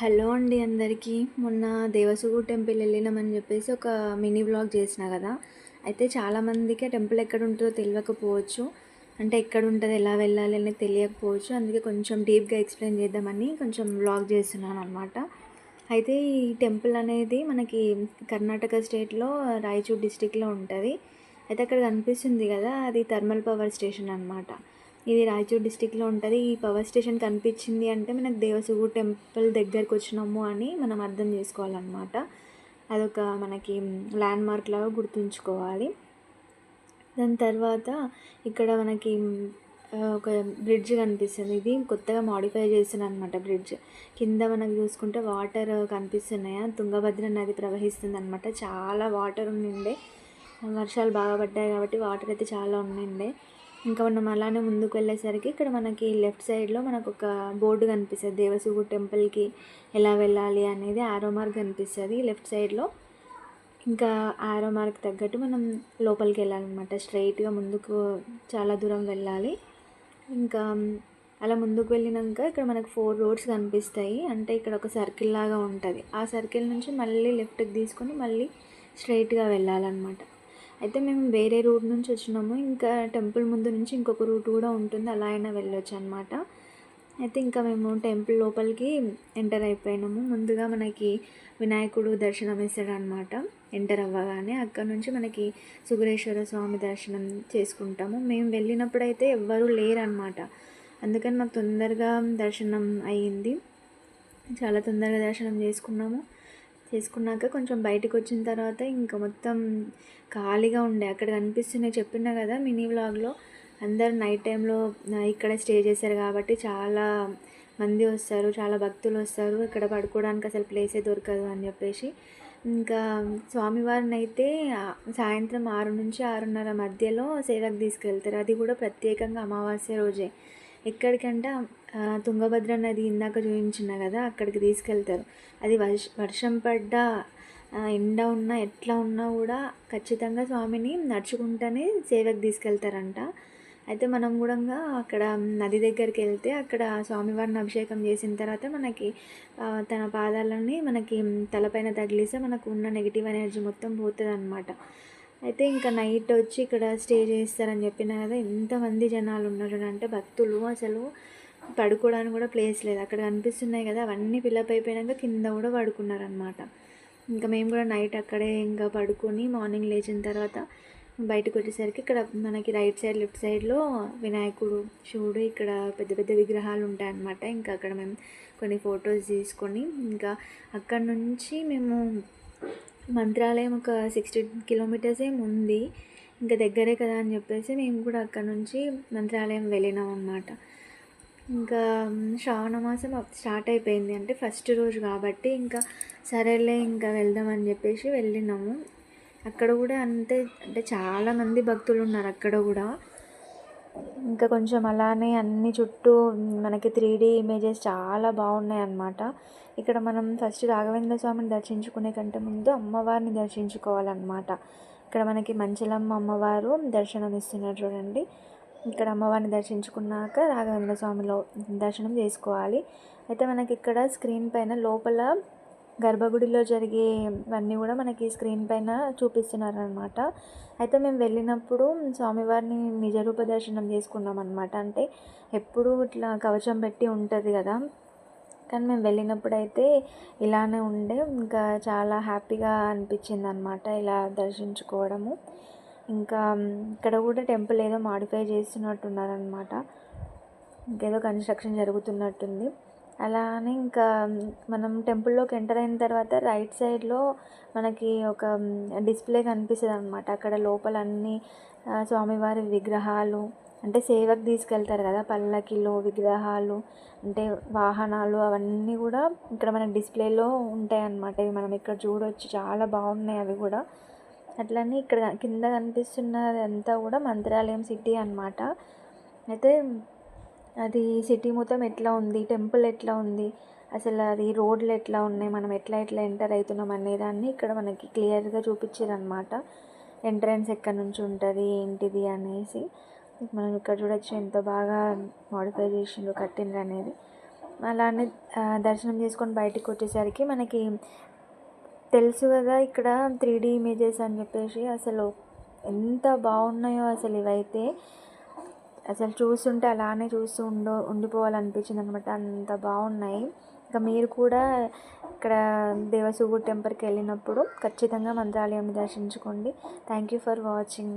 Hello అండి అందరికీ. మొన్న దేవసుగు టెంపుల్ వెళ్ళినామని చెప్పేసి ఒక మినీ వ్లాగ్ చేసిన కదా. అయితే చాలామందికి ఆ టెంపుల్ ఎక్కడ ఉంటుందో తెలియకపోవచ్చు. అంటే ఎక్కడ ఉంటుంది ఎలా వెళ్ళాలి అనేది తెలియకపోవచ్చు. అందుకే కొంచెం డీప్గా ఎక్స్ప్లెయిన్ చేద్దామని కొంచెం వ్లాగ్ చేస్తున్నాను అనమాట అయితే ఈ టెంపుల్ అనేది మనకి కర్ణాటక స్టేట్లో రాయచూర్ డిస్టిక్లో ఉంటుంది. అయితే అక్కడ కనిపిస్తుంది కదా అది థర్మల్ పవర్ స్టేషన్ అనమాట ఇది రాయచూర్ డిస్టిక్లో ఉంటుంది. ఈ పవర్ స్టేషన్ కనిపించింది అంటే మనకు దేవసుగు టెంపుల్ దగ్గరకు వచ్చినాము అని మనం అర్థం చేసుకోవాలన్నమాట. అదొక మనకి ల్యాండ్ మార్క్ లాగా గుర్తుంచుకోవాలి. దాని తర్వాత ఇక్కడ మనకి ఒక బ్రిడ్జ్ కనిపిస్తుంది. ఇది కొత్తగా మాడిఫై చేసిన అనమాట బ్రిడ్జ్ కింద మనకు చూసుకుంటే వాటర్ కనిపిస్తున్నాయా? తుంగభద్ర నది ప్రవహిస్తుంది అనమాట చాలా వాటర్ ఉండిండే. వర్షాలు బాగా పడ్డాయి కాబట్టి వాటర్ అయితే చాలా ఉండిండే. ఇంకా మనం అలానే ముందుకు వెళ్ళేసరికి ఇక్కడ మనకి లెఫ్ట్ సైడ్లో మనకు ఒక బోర్డు కనిపిస్తుంది. దేవసూగు టెంపుల్కి ఎలా వెళ్ళాలి అనేది ఆరో మార్క్ కనిపిస్తుంది లెఫ్ట్ సైడ్లో. ఇంకా ఆరో మార్క్ తగ్గట్టు మనం లోపలికి వెళ్ళాలన్నమాట. స్ట్రైట్గా ముందుకు చాలా దూరం వెళ్ళాలి. ఇంకా అలా ముందుకు వెళ్ళినాక ఇక్కడ మనకు ఫోర్ రోడ్స్ కనిపిస్తాయి. అంటే ఇక్కడ ఒక సర్కిల్ లాగా ఉంటుంది. ఆ సర్కిల్ నుంచి మళ్ళీ లెఫ్ట్కి తీసుకొని మళ్ళీ స్ట్రైట్గా వెళ్ళాలన్నమాట. అయితే మేము వేరే రూట్ నుంచి వచ్చినాము. ఇంకా టెంపుల్ ముందు నుంచి ఇంకొక రూట్ కూడా ఉంటుంది. అలా అయినా వెళ్ళొచ్చు అనమాట అయితే ఇంకా మేము టెంపుల్ లోపలికి ఎంటర్ అయిపోయినాము. ముందుగా మనకి వినాయకుడు దర్శనం ఇస్తాడు అనమాట ఎంటర్ అవ్వగానే అక్కడ నుంచి మనకి సుగరేశ్వర స్వామి దర్శనం చేసుకుంటాము. మేము వెళ్ళినప్పుడైతే ఎవ్వరూ లేరనమాట అందుకని మాకు తొందరగా దర్శనం అయ్యింది. చాలా తొందరగా దర్శనం చేసుకున్నాము. చేసుకున్నాక కొంచెం బయటకు వచ్చిన తర్వాత ఇంకా మొత్తం ఖాళీగా ఉండే. అక్కడ కనిపిస్తున్నాయి చెప్పినా కదా మినీ వ్లాగ్లో అందరు నైట్ టైంలో ఇక్కడ స్టే చేశారు కాబట్టి చాలా మంది వస్తారు చాలా భక్తులు వస్తారు. ఇక్కడ పడుకోవడానికి అసలు ప్లేసే దొరకదు అని చెప్పేసి. ఇంకా స్వామివారిని అయితే సాయంత్రం ఆరు నుంచి ఆరున్నర మధ్యలో సేవకు తీసుకెళ్తారు. అది కూడా ప్రత్యేకంగా అమావాస్య రోజే. ఎక్కడికంటే తుంగభద్ర నది ఇందాక చూపించిన కదా అక్కడికి తీసుకెళ్తారు. అది వర్ష వర్షం పడ్డ ఎండ ఉన్నా ఎట్లా ఉన్నా కూడా ఖచ్చితంగా స్వామిని నడుచుకుంటూనే సేవకు తీసుకెళ్తారంట. అయితే మనం కూడా అక్కడ నది దగ్గరికి వెళ్తే అక్కడ స్వామివారిని అభిషేకం చేసిన తర్వాత మనకి తన పాదాలని మనకి తలపైన తగిలిస్తే మనకు ఉన్న నెగిటివ్ ఎనర్జీ మొత్తం పోతుంది అనమాట అయితే ఇంకా నైట్ వచ్చి ఇక్కడ స్టే చేస్తారని చెప్పిన కదా ఎంతమంది జనాలు ఉన్నారు అంటే భక్తులు అసలు పడుకోవడానికి కూడా ప్లేస్ లేదు. అక్కడ కనిపిస్తున్నాయి కదా అవన్నీ ఫిల్అప్ అయిపోయాక కింద కూడా పడుకున్నారనమాట ఇంకా మేము కూడా నైట్ అక్కడే ఇంకా పడుకొని మార్నింగ్ లేచిన తర్వాత బయటకు వచ్చేసరికి ఇక్కడ మనకి రైట్ సైడ్ లెఫ్ట్ సైడ్లో వినాయకుడు శివుడు ఇక్కడ పెద్ద పెద్ద విగ్రహాలు ఉంటాయన్నమాట. ఇంకా అక్కడ మేము కొన్ని ఫొటోస్ తీసుకొని ఇంకా అక్కడ నుంచి మేము మంత్రాలయం ఒక సిక్స్టీ కిలోమీటర్స్ ఏమి ఉంది ఇంకా దగ్గరే కదా అని చెప్పేసి మేము కూడా అక్కడ నుంచి మంత్రాలయం వెళ్ళినాం అనమాట ఇంకా శ్రావణ మాసం స్టార్ట్ అయిపోయింది అంటే ఫస్ట్ రోజు కాబట్టి ఇంకా సరేలే ఇంకా వెళ్దామని చెప్పేసి వెళ్ళినాము. అక్కడ కూడా అంతే అంటే చాలామంది భక్తులు ఉన్నారు అక్కడ కూడా. ఇంకా కొంచెం అలానే అన్ని చుట్టూ మనకి త్రీ డీ ఇమేజెస్ చాలా బాగున్నాయి అన్నమాట. ఇక్కడ మనం ఫస్ట్ రాఘవేంద్ర స్వామిని దర్శించుకునే కంటే ముందు అమ్మవారిని దర్శించుకోవాలన్నమాట. ఇక్కడ మనకి మంచలమ్మ అమ్మవారు దర్శనం ఇస్తున్నారు చూడండి. ఇక్కడ అమ్మవారిని దర్శించుకున్నాక రాఘవేంద్ర స్వామిలో దర్శనం చేసుకోవాలి. అయితే మనకి ఇక్కడ స్క్రీన్ పైన లోపల గర్భగుడిలో జరిగేవన్నీ కూడా మనకి స్క్రీన్ పైన చూపిస్తున్నారు అనమాట అయితే మేము వెళ్ళినప్పుడు స్వామివారిని నిజరూప దర్శనం చేసుకున్నాం అనమాట అంటే ఎప్పుడూ ఇట్లా కవచం పెట్టి ఉంటుంది కదా. కానీ మేము వెళ్ళినప్పుడైతే ఇలానే ఉండే ఇంకా చాలా హ్యాపీగా అనిపించింది అనమాట ఇలా దర్శించుకోవడము. ఇంకా ఇక్కడ కూడా టెంపుల్ ఏదో మాడిఫై చేస్తున్నట్టున్నారనమాట ఇంకేదో కన్స్ట్రక్షన్ జరుగుతున్నట్టుంది. అలానే ఇంకా మనం టెంపుల్లోకి ఎంటర్ అయిన తర్వాత రైట్ సైడ్లో మనకి ఒక డిస్ప్లే కనిపిస్తుంది అనమాట అక్కడ లోపల అన్ని స్వామివారి విగ్రహాలు అంటే సేవకు తీసుకెళ్తారు కదా పల్లకిలో విగ్రహాలు అంటే వాహనాలు అవన్నీ కూడా ఇక్కడ మనకి డిస్ప్లేలో ఉంటాయి అన్నమాట ఇవి మనం ఇక్కడ చూడవచ్చు చాలా బాగున్నాయి అవి కూడా. అట్లనే ఇక్కడ కింద కనిపిస్తున్నది అంతా కూడా మంత్రాలయం సిటీ అనమాట అయితే అది సిటీ మొత్తం ఎట్లా ఉంది? టెంపుల్ ఎట్లా ఉంది? అసలు అది రోడ్లు ఎట్లా ఉన్నాయి? మనం ఎట్లా ఎట్లా ఎంటర్ అవుతున్నాం అనేదాన్ని ఇక్కడ మనకి క్లియర్గా చూపించారనమాట ఎంట్రన్స్ ఎక్కడి నుంచి ఉంటుంది? ఏంటిది? అనేసి. మనం ఇక్కడ చూడొచ్చు ఎంత బాగా మాడిఫై చేసిండ్రు కట్టిండ్రు అనేది. అలానే దర్శనం చేసుకొని బయటికి వచ్చేసరికి మనకి తెలుసు కదా ఇక్కడ త్రీ డీ ఇమేజెస్ అని చెప్పేసి. అసలు ఎంత బాగున్నాయో అసలు ఇవైతే. అసలు చూస్తుంటే అలానే చూస్తూ ఉండు ఉండిపోవాలనిపించింది అనమాట అంత బాగున్నాయి. ఇంకా మీరు కూడా ఇక్కడ దేవసుగు టెంపుల్కి వెళ్ళినప్పుడు ఖచ్చితంగా Mantralayam దర్శించుకోండి. Thank you for watching